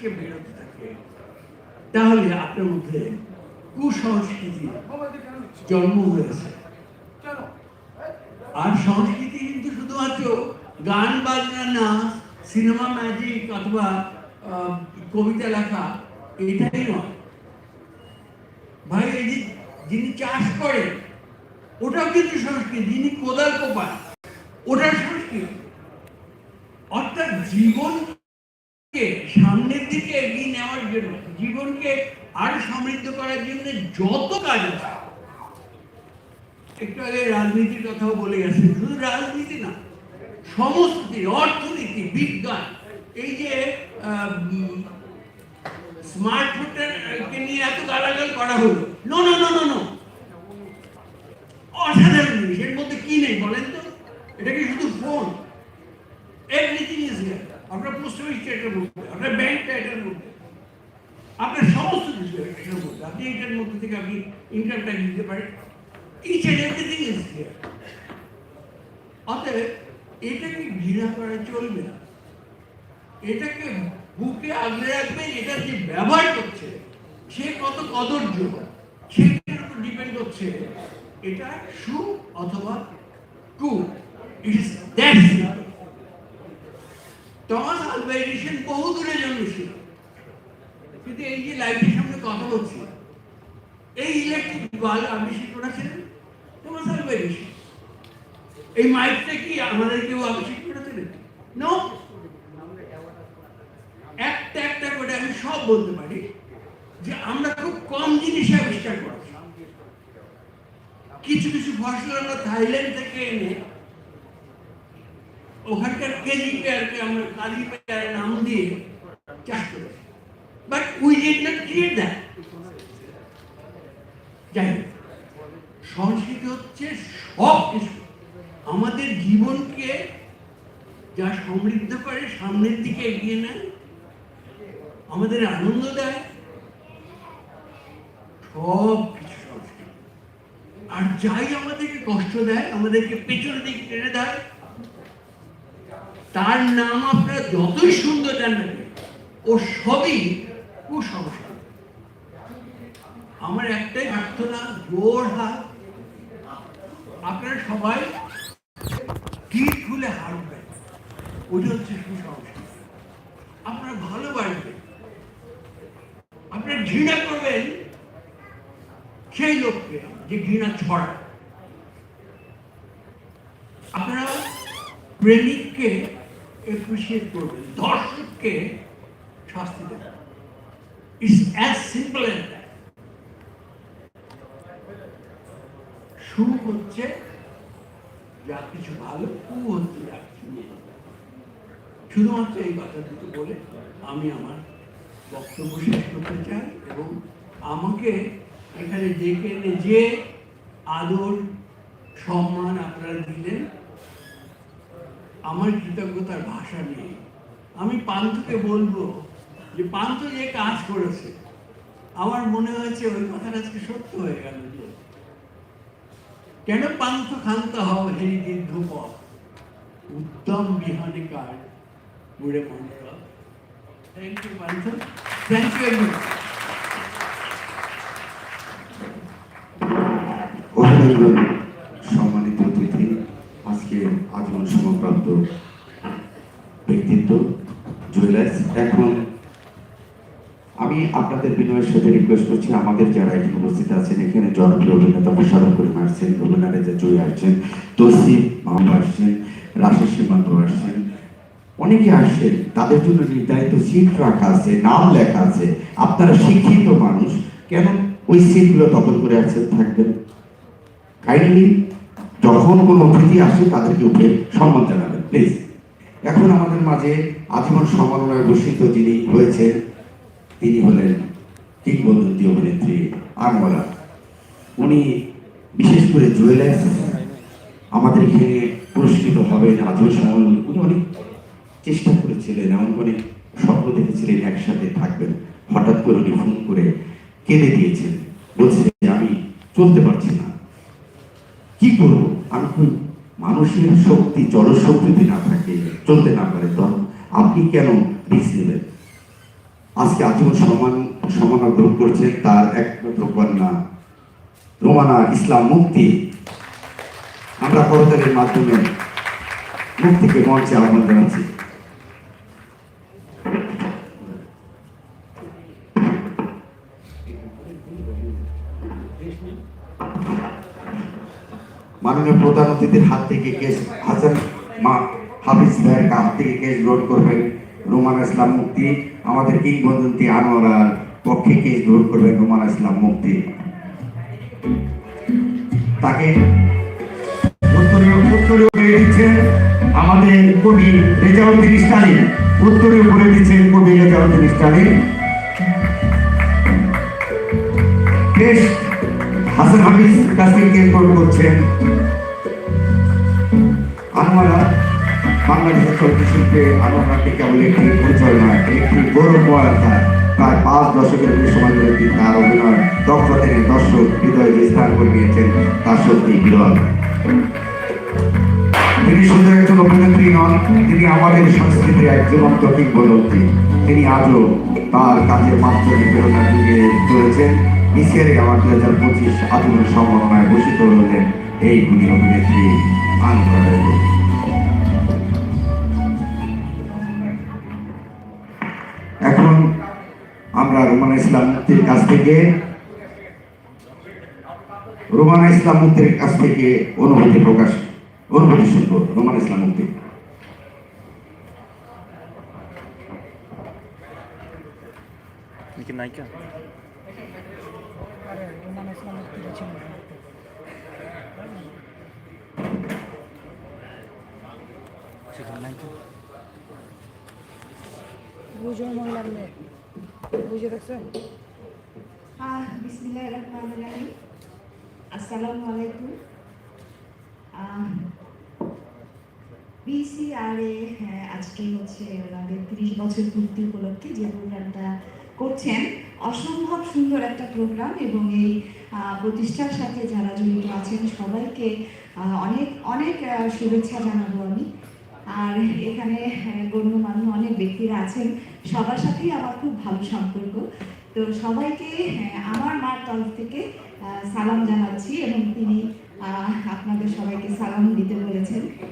থেকে বেরোতে থাকে তাহলে আপনার মধ্যে কুসংস্কৃতি জন্ম হয়েছে। আর সংস্কৃতি কিন্তু শুধুমাত্র গান বাজনা না সিনেমা ম্যাজিক অথবা কবিতা লেখা এটাই নয়। ভাই এই যে যিনি চাষ করে ওটাও কিন্তু সংস্কৃতি যিনি কোদাল কোপান ওটা সংস্কৃতি। অর্থাৎ জীবনকে সামনের দিকে এগিয়ে নেওয়ার জন্য, জীবনকে আরও সমৃদ্ধ করার জন্য যত কাজ একটু আগে রাজনীতির কথাও বলে গেছে, শুধু রাজনীতি না, সমস্ত অর্থনীতি, বিজ্ঞান, এই যে স্মার্টফোনটাকে নিয়ে এত গালাগাল করা হলো। No no no no no অসাধারণ জিনিস, এর মধ্যে কি নেই বলেন তো? এটা কি শুধু ফোন এভরিথিং ইজ হিয়ার আপনার পোস্ট অফিসটা এটার মধ্যে, আপনার ব্যাংকটা এটার মধ্যে, আপনার সমস্ত কিছু এটার মধ্যে। আপনি এটার মধ্যে থেকে আপনি ইনকাম ট্যাক্স দিতে পারেন। Each and everything is here অতএব এটাকে ঘৃণা করা চলবে না। এটাকে বুকে আগলে রাখবেন, এটা যে ব্যবহার করছে, সে কত কদর্য সেটার উপর ডিপেন্ড করছে, এটা সু অথবা কু it is that Thomas Alva Edison বহু দূরে জন্মেছিল। কিন্তু এই যে লাইটের সামনে কথা বলছি, এই ইলেকট্রিক বাল্ব আবিষ্কার করেছিলেন টমাস আলভা এডিসন এই মাইকটা কি আমাদের কেউ আবিষ্কার করেছিলেন নো একটা একটা করে আমি সব বলতে পারি যে আমরা খুব কম জিনিসে আবিষ্কার করেছি। কিছু কিছু ফসল আমরা থাইল্যান্ড থেকে এনে ওখানকার কেজি পেয়ারকে আমরা কালি পেয়ার নাম দিয়ে চাষ করেছি but we did not create that যাই সংস্কৃতি হচ্ছে সব কিছু। আমাদের জীবনকে যা সমৃদ্ধ করে, সামনের দিকে এগিয়ে নেয়, আমাদের আনন্দ দেয়, সব কিছু আর যাই আমাদেরকে কষ্ট দেয়, আমাদেরকে পেছনের দিকে টেনে দেয় তার নাম আপনারা যতই সুন্দর দেন না ও সবই কুসংস্কার। আমার একটাই প্রার্থনা, জোর হাত। আপনারা সবাই গিট খুলে হারবেন ওটা হচ্ছে সুসংস্কার আপনারা ভালোবাসবেন। আপনারা ঘৃণা করবেন সেই লোককে যে ঘৃণা ছড়ায়। আপনারা প্রেমিককে করবেন দর্শককে শাস্তি ইটস অ্যাজ সিম্পল হচ্ছে যা কিছু ভালো কু হচ্ছে যা কিছু শুধুমাত্র এই কথা দুটো বলে আমি আমার বক্তব্য শেষ করতে চাই এবং আমাকে এখানে ডেকে এনে যে আদর, সম্মান আপনারা দিলেন আমার কৃতজ্ঞতার ভাষা নেই। আমি পান্থকে বলব যে পান্থ যে কাজ করেছে। আমার মনে হয়েছে ওই কথাটা আজকে সত্য হয়ে গেল যে, কেন পান্থ খান্ত হও হেরি দীর্ঘ পথ? উত্তম বিহানে কার? বুড়ে মনোরম thank you Pantha thank you অভিনন্দন সম্মানিত অতিথি আজকে ব্যক্তিত্ব, জুয়েলার্স। এখন আমি আপনাদের বিনয়ের সাথে রিকোয়েস্ট করছি, আমাদের যারা এখানে উপস্থিত আছেন, এখানে জনপ্রিয় অভিনেতা মোশারফ করিম আসছেন রেজা জয়ী আসছেন মাহমুদ আসছেন সীমান্ত আসছেন, অনেকে আসছেন, তাদের জন্য নির্ধারিত সিট রাখা আছে, নাম লেখা আছে, আপনারা শিক্ষিত মানুষ, কেন ওই সিটগুলো দখল করে আছেন থাকবেন? কাইন্ডলি যখন কোনো অতিথি আসে, তাদেরকে উঠে সম্মান জানাবেন প্লিজ এখন আমাদের মাঝে আজীবন সম্মাননায় ভূষিত যিনি হয়েছেন, তিনি হলেন কিংবদন্তি অভিনেত্রী আনোয়ারা। উনি বিশেষ করে জুয়েলার্স আমাদের এখানে পুরস্কৃত হবেন আজীবন সম্মান উনি অনেক চেষ্টা করেছিলেন, এমন অনেক স্বপ্ন দেখেছিলেন, একসাথে থাকবেন। হঠাৎ করে উনি ফোন করে কেঁদে দিয়েছেন। বলছে, আমি চলতে পারছি না। কি করব? আমি মানুষের শক্তি, জনশক্তি না থাকে, চলতে না পারে। তখন আপনি কেন রিস্ক নেবেন? আজকে আজীবন সমান সম্মান গ্রহণ করছেন তার একমাত্র কন্যা, রোমানা ইসলাম মুক্তি আমরা করতালের মাধ্যমে মুক্তিকে মঞ্চে আহ্বান জানাচ্ছি। মাননীয় প্রধান অতিথির হাত থেকে কেস, হাসান মা হাফিজ ভাইয়ের হাত থেকে কেস গ্রহণ করবেন, রোমান ইসলাম মুক্তি আমাদের কিংবদন্তি আনোয়ারার পক্ষে কেস গ্রহণ করবেন রোমান ইসলাম মুক্তি তাকে আমাদের কবি রেজাউদ্দিন স্টালিন। উত্তরীয় করে দিচ্ছেন কবি রেজাউদ্দিন স্টালিন। বেশ হাসান হাফিজ কাছে কে গ্রহণ করছেন আনোয়ারা, বাংলাদেশের চলচ্চিত্র আনোয়ারাকে কেবল একটি পরিচয় নয়, একটি গৌরবময় প্রায় পাঁচ দশকের বেশি সময় ধরে তিনি তার অভিনয় দক্ষতা দর্শক হৃদয়ে যে স্থান করে নিয়েছেন তার সত্যি বিরল। তিনি শুধু একজন অভিনেত্রী নন, তিনি আমাদের সংস্কৃতির এক জীবন্ত কিংবদন্তি। তিনি আজও তার কাজের মাধ্যমে প্রেরণা দিয়ে চলেছেন। ইসিয়ারে আমার দুই হাজার পঁচিশ আধুনিক সম্ভাবনায় ঘোষিত হলেন এই গুণী অভিনেত্রী আনন্দ এখন আমরা রোমানা ইসলাম মুক্তির কাছ থেকে, রোমানা ইসলাম মুক্তির কাছ থেকে অনুভূতি প্রকাশ, অনুভূতি শুনব, রোমান ইসলাম মুক্তি। নায়িকা আরে রোমান ইসলাম মুক্তিটা ছিল বুঝো মহিলার মেয়ে বুঝে দেখছেন আসসালামু আলাইকুম বিসিআরএ হ্যাঁ আজকে হচ্ছে ওনাদের তিরিশ বছর পূর্তি উপলক্ষে যে প্রোগ্রামটা করছেন। অসম্ভব সুন্দর একটা প্রোগ্রাম এবং এই প্রতিষ্ঠার সাথে যারা জড়িত আছেন সবাইকে অনেক অনেক শুভেচ্ছা জানাব আমি। আর এখানে গণ্যমান্য অনেক ব্যক্তিরা আছেন। সবার সাথেই আমার খুব ভালো সম্পর্ক। তো সবাইকে আমার মার তরফ থেকে সালাম জানাচ্ছি এবং তিনি আপনাদের সবাইকে সালাম দিতে বলেছেন।